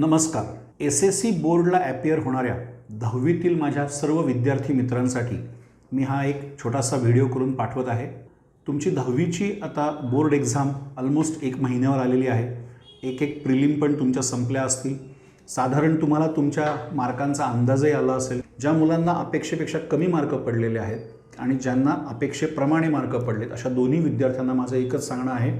नमस्कार. S S C बोर्डला appear होणाऱ्या दहावीतील माझ्या सर्व विद्यार्थी मित्रांसाठी मी हा एक छोटासा व्हिडिओ करून पाठवत आहे. तुमची दहावीची आता बोर्ड एक्झाम ऑलमोस्ट एक महिन्यावर आलेली आहे. एक एक प्रिलिम पण तुमच्या संपल्या असतील. साधारण तुम्हाला तुमच्या मार्कांचा अंदाजही आला असेल. ज्या मुलांना अपेक्षेपेक्षा कमी मार्क पडलेले आहेत आणि ज्यांना अपेक्षेप्रमाणे मार्क पडलेत अशा दोन्ही विद्यार्थ्यांना माझं एकच सांगणं आहे.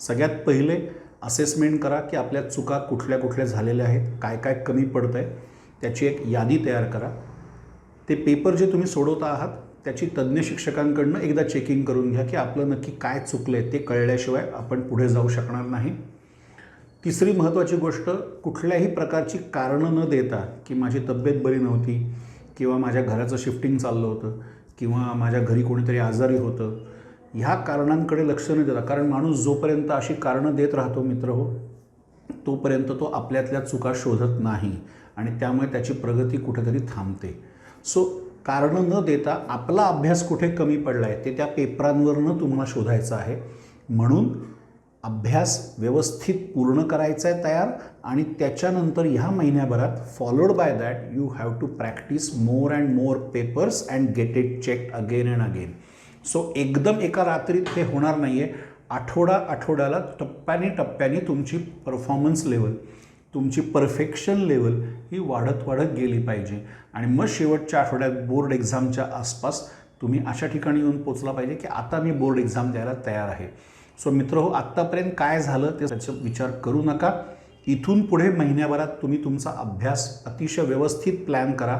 सगळ्यात पहिले असेसमेंट करा की आपल्या चुका कुठल्या कुठल्या झालेल्या आहेत काय काय कमी पडतं आहे त्याची एक यादी तयार करा. ते पेपर जे तुम्ही सोडवता आहात त्याची तज्ज्ञ शिक्षकांकडनं एकदा चेकिंग करून घ्या की आपलं नक्की काय चुकलं आहे ते कळल्याशिवाय आपण पुढे जाऊ शकणार नाही. तिसरी महत्त्वाची गोष्ट कुठल्याही प्रकारची कारणं न देता की माझी तब्येत बरी नव्हती किंवा माझ्या घराचं शिफ्टिंग चाललं होतं किंवा माझ्या घरी कोणीतरी आजारी होतं ह्या कारणांकडे लक्ष न देता. कारण माणूस जोपर्यंत अशी कारणं देत राहतो मित्र हो तोपर्यंत तो आपल्यातल्या चुका शोधत नाही आणि त्यामुळे त्याची प्रगती कुठेतरी थांबते. सो कारणं न देता आपला अभ्यास कुठे कमी पडला आहे ते त्या पेपरांवरनं तुम्हाला शोधायचं आहे. म्हणून अभ्यास व्यवस्थित पूर्ण करायचा आहे तयार आणि त्याच्यानंतर ह्या महिन्याभरात followed by that you have to practise more and more papers and get it check again and again so एकदम एका रात्रीत हे होणार नाही आहे आठवडा आठवड्याला टप्प्याने टप्प्याने तुमची परफॉर्मन्स लेवल तुमची परफेक्शन लेवल ही वाढत वाढत गेली पाहिजे. आणि मग शेवटच्या आठवड्यात बोर्ड एक्झामच्या आसपास तुम्ही अशा ठिकाणी येऊन पोचला पाहिजे की आता मी बोर्ड एक्झाम द्यायला तयार आहे. सो मित्र हो आत्तापर्यंत काय झालं ते त्याचा विचार करू नका. इथून पुढे महिन्याभरात तुम्ही तुमचा अभ्यास अतिशय व्यवस्थित प्लॅन करा.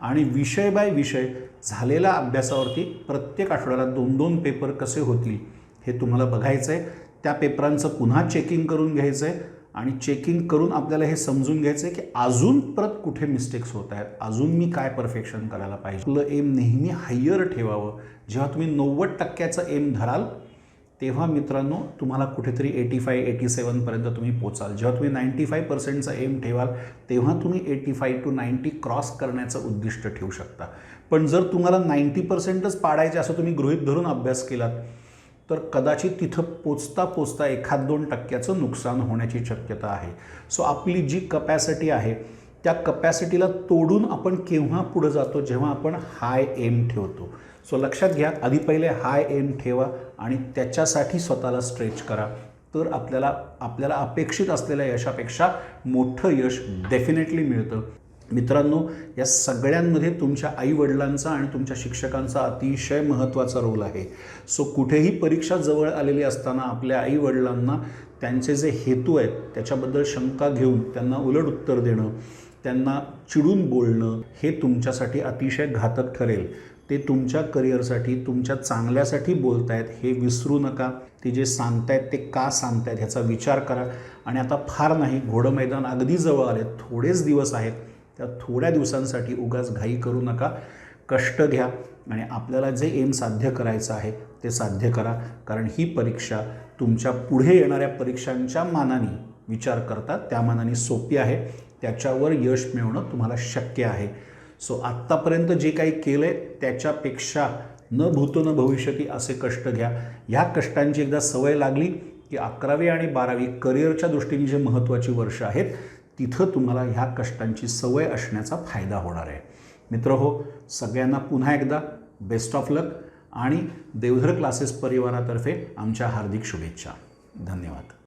आणि विषय बाय विषय झालेल्या अभ्यासावरती प्रत्येक आठवड्याला दोन दोन पेपर कसे होतील हे तुम्हाला बघायचं आहे त्या पेपरांचं पुन्हा चेकिंग करून घ्यायचं आहे आणि चेकिंग करून आपल्याला हे समजून घ्यायचं आहे की अजून परत कुठे मिस्टेक्स होत आहेत अजून मी काय परफेक्शन करायला पाहिजे. आपलं एम नेहमी हायर ठेवावं. जेव्हा तुम्ही नव्वद टक्क्याचं एम धराल तेव्हा मित्रांनो तुम्हाला कुठेतरी एटी फाय एटी सेवनपर्यंत तुम्ही पोचाल. जेव्हा तुम्ही नाईंटी फाय पर्सेंटचा एम ठेवाल तेव्हा तुम्ही eighty five to ninety cross करण्याचं उद्दिष्ट ठेवू शकता. पण जर तुम्हाला नाईंटी पर्सेंटच पाडायचे असं तुम्ही गृहीत धरून अभ्यास केलात तर कदाचित तिथं पोचता पोचता एखाद दोन टक्क्याचं नुकसान होण्याची शक्यता आहे. सो आपली जी कपॅसिटी आहे त्या कपॅसिटीला तोडून आपण केव्हा पुढं जातो? जेव्हा आपण हाय एम ठेवतो. सो लक्षात घ्या आधी पहिले हाय एम ठेवा आणि त्याच्यासाठी स्वतःला स्ट्रेच करा. तर आपल्याला आपल्याला अपेक्षित असलेल्या यशापेक्षा मोठं यश डेफिनेटली मिळतं. मित्रांनो या सगळ्यांमध्ये तुमच्या आईवडिलांचा आणि तुमच्या शिक्षकांचा अतिशय महत्त्वाचा रोल आहे. सो कुठेही परीक्षा जवळ आलेली असताना आपल्या आईवडिलांना त्यांचे जे हेतू आहेत त्याच्याबद्दल शंका घेऊन त्यांना उलट उत्तर देणं त्यांना चिडून बोलणं हे तुमच्यासाठी अतिशय घातक ठरेल. ते तुमच्या करिअरसाठी तुमच्या चांगल्यासाठी बोलतायत हे विसरू नका. ते जे सांगतायत ते का सांगतायत ह्याचा विचार करा. आणि आता फार नाही घोडं मैदान अगदी जवळ आले थोडेच दिवस आहेत. त्या थोड्या दिवसांसाठी उगाच घाई करू नका. कष्ट घ्या आणि आपल्याला जे एम साध्य करायचं आहे ते साध्य करा. कारण ही परीक्षा तुमच्यापुढे येणाऱ्या परीक्षांच्या मानाने विचार करता त्या मानाने सोपी आहे. त्याच्यावर यश मिळवणं तुम्हाला शक्य आहे. सो आत्तापर्यंत जे काही केलं आहे त्याच्यापेक्षा न भूतो न भविष्यती असे कष्ट घ्या. ह्या कष्टांची एकदा सवय लागली की अकरावी आणि बारावी करिअरच्या दृष्टीने जे महत्त्वाची वर्ष आहेत तिथं तुम्हाला ह्या कष्टांची सवय असण्याचा फायदा होणार आहे. मित्र हो सगळ्यांना पुन्हा एकदा बेस्ट ऑफ लक आणि देवधर क्लासेस परिवारातर्फे आमच्या हार्दिक शुभेच्छा. धन्यवाद.